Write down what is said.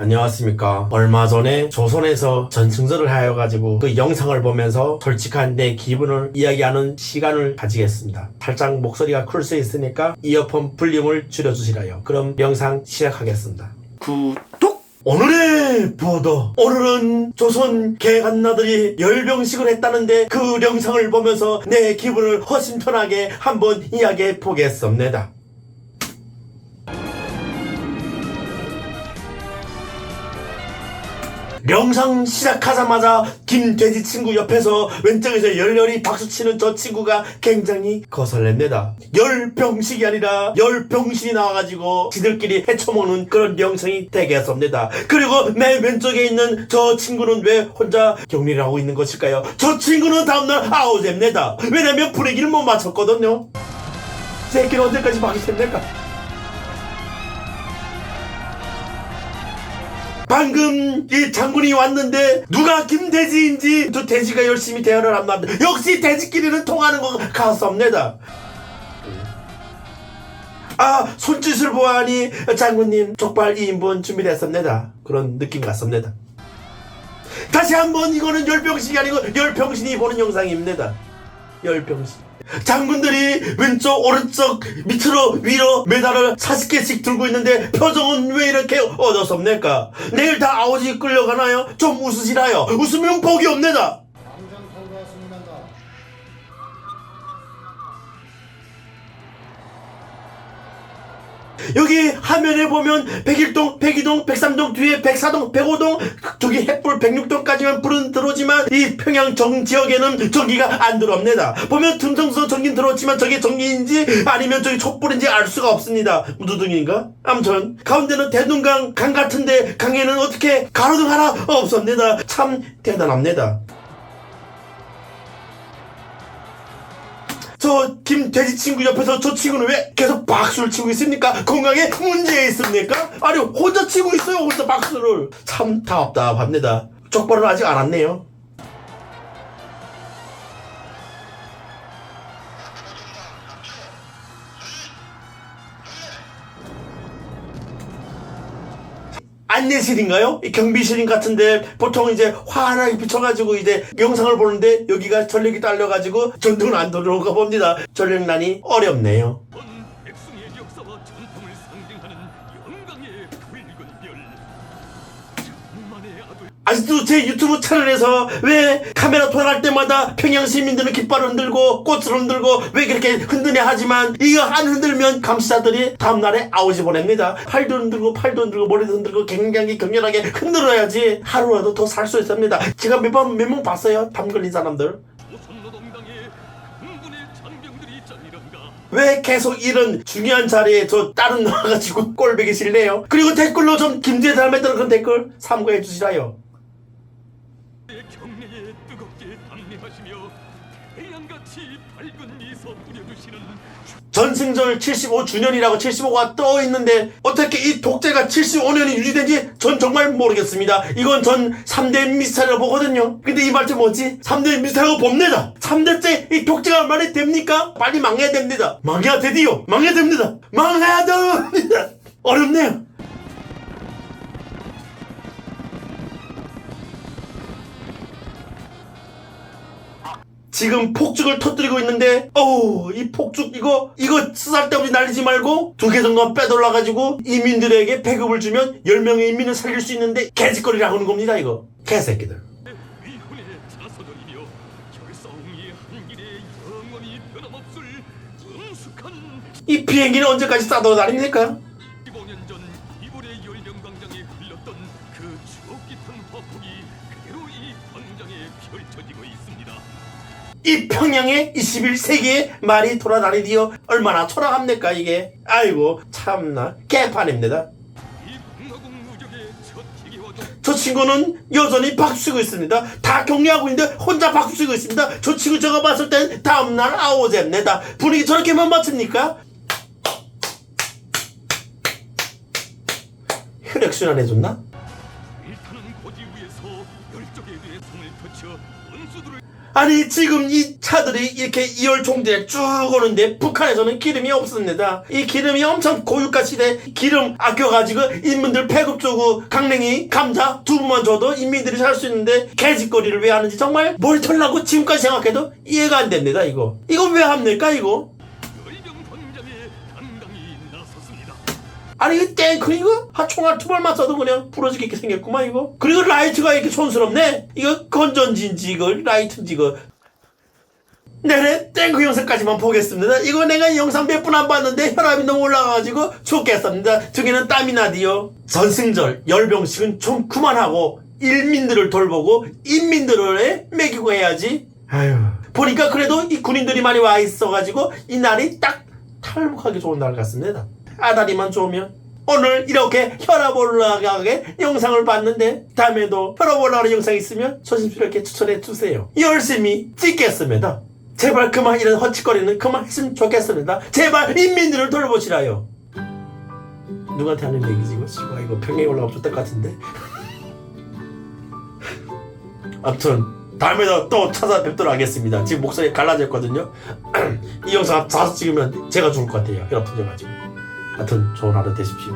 안녕하십니까. 얼마 전에 조선에서 전승절을 하여 가지고 그 영상을 보면서 솔직한 내 기분을 이야기하는 시간을 가지겠습니다. 살짝 목소리가 클 수 있으니까 이어폰 볼륨을 줄여주시라요. 그럼 영상 시작하겠습니다. 구독! 오늘의 보도. 오늘은 조선 개간나들이 열병식을 했다는데 그 영상을 보면서 내 기분을 허심탄회하게 한번 이야기해 보겠습니다. 영상 시작하자마자 김돼지 친구 옆에서 왼쪽에서 열렬히 박수치는 저 친구가 굉장히 거설냅니다. 열 병식이 아니라 열 병신이 나와가지고 지들끼리 헤쳐먹는 그런 영상이 되겠습니다. 그리고 맨 왼쪽에 있는 저 친구는 왜 혼자 격리를 하고 있는 것일까요? 저 친구는 다음날 아웃됩니다. 왜냐면 분위기를 못 맞췄거든요. 새끼는 언제까지 됩니까? 방금 이 장군이 왔는데 누가 김돼지인지 저 돼지가 열심히 대화를 합니다. 역시 돼지끼리는 통하는 것 같습니다. 아 손짓을 보아하니 장군님 족발 2인분 준비됐습니다. 그런 느낌 같습니다. 다시 한번 이거는 열병식이 아니고 열병신이 보는 영상입니다. 열병신. 장군들이 왼쪽 오른쪽 밑으로 위로 메달을 40개씩 들고 있는데 표정은 왜 이렇게 어둡습니까? 내일 다 아오지 끌려가나요? 좀 웃으시라요. 웃으면 복이 없네다. 여기 화면에 보면 백일동, 백이동, 백삼동 뒤에 백사동, 백오동 저기 햇불 백육동까지만 불은 들어오지만 이 평양 정 지역에는 전기가 안 들어옵니다. 보면 틈성서 전기 들어왔지만 저게 전기인지 아니면 저기 촛불인지 알 수가 없습니다. 무두둥인가? 아무튼 가운데는 대둔강 강 같은데 강에는 어떻게 가로등 하나 없습니다. 참 대단합니다. 저 김돼지 친구 옆에서 저 친구는 왜 계속 박수를 치고 있습니까? 건강에 문제 있습니까? 아니 혼자 치고 있어요 혼자 박수를 참 답답합니다 족발은 아직 안 왔네요 안내실인가요? 이 경비실인 같은데 보통 이제 환하게 비춰가지고 이제 영상을 보는데 여기가 전력이 딸려가지고 전등은 안 들어오가 봅니다. 전력난이 어렵네요. 아직도 제 유튜브 채널에서 왜 카메라 돌아갈 때마다 평양 시민들은 깃발을 흔들고 꽃을 흔들고 왜 그렇게 흔드냐 하지만 이거 안 흔들면 감시자들이 다음날에 아웃이 보냅니다. 팔도 흔들고 팔도 흔들고 머리도 흔들고 굉장히 격렬하게 흔들어야지 하루라도 더 살 수 있습니다. 제가 몇 번 몇 명 봤어요. 담 걸린 사람들. 왜 계속 이런 중요한 자리에 저 딸은 나와가지고 꼴 보기 싫네요. 그리고 댓글로 좀 김제 닮았다는 그런 댓글 참고해 주시라요. 뜨겁게 담례하시며 태양같이 밝은 미소 뿌려주시는 전승절 75주년이라고 75가 떠 있는데 어떻게 이 독재가 75년이 유지된지 전 정말 모르겠습니다. 이건 전 3대 미스터리라고 보거든요. 근데 이 말투 뭐지? 3대 미스터리라고 봅니다. 3대째 이 독재가 말이 됩니까? 빨리 망해야 됩니다. 망해야 되디요. 망해야 됩니다. 망해야 됩니다. 어렵네요. 지금 폭죽을 터뜨리고 있는데 어우 이 폭죽 이거 이거 쓰잘데없이 날리지 말고 두 개 정도만 빼돌라가지고 이민들에게 배급을 주면 10명의 인민을 살릴 수 있는데 개짓거리라고 하는 겁니다 이거 개새끼들 이 비행기는 언제까지 싸돌아 다닙니까? 15년 전 이불의 열령광장에 흘렀던 그 추억 깊은 화폭이 그대로 이 광장에 펼쳐지고 있습니다. 이 평양에 21세기에 말이 돌아다니디요 얼마나 초라합니까 이게 아이고 참나 개판입니다 저 친구는 여전히 박수 치고 있습니다. 다 격려하고 있는데 혼자 박수 치고 있습니다. 저 친구 제가 봤을 땐 다음날 아오잼내다. 분위기 저렇게만 맞춥니까? 혈액순환 해줬나? 아니 지금 이 차들이 이렇게 이열 총대에 쭉 오는데 북한에서는 기름이 없습니다. 이 기름이 엄청 고유가 시대 기름 아껴가지고 인민들 배급 주고 강냉이 감자 두부만 줘도 인민들이 살 수 있는데 개짓거리를 왜 하는지 정말 머리 털나고 지금까지 생각해도 이해가 안 됩니다 이거. 이거 왜 합니까 이거? 아니 이거 탱크 이거 한 총알 두 발만 쏴도 그냥 부러지게 생겼구만 이거. 그리고 라이트가 이렇게 촌스럽네. 이거 건전지인지 이거 라이트인지 이거. 네네 탱크 영상까지만 보겠습니다. 이거 내가 이 영상 몇 분 안 봤는데 혈압이 너무 올라가가지고 죽겠습니다. 등에는 땀이 나디요. 전승절 열병식은 좀 그만하고 일민들을 돌보고 인민들을 먹이고 해야지. 아유 보니까 그래도 이 군인들이 많이 와 있어가지고 이 날이 딱 탈북하기 좋은 날 같습니다. 아다리만 좋으면 오늘 이렇게 혈압 올라가게 영상을 봤는데 다음에도 혈압 올라가는 영상 있으면 조심스럽게 추천해 주세요. 열심히 찍겠습니다. 제발 그만 이런 헛짓거리는 그만 했으면 좋겠습니다. 제발 인민들을 돌보시라요. 누구한테 하는 얘기지 이거? 지금 이거 평양에 올라가면 좋을 것 같은데. 아무튼 다음에도 또 찾아뵙도록 하겠습니다. 지금 목소리 갈라졌거든요. 이 영상 자주 찍으면 제가 죽을 것 같아요. 혈압 터져가지고. 하여튼 좋은 하루 되십시오.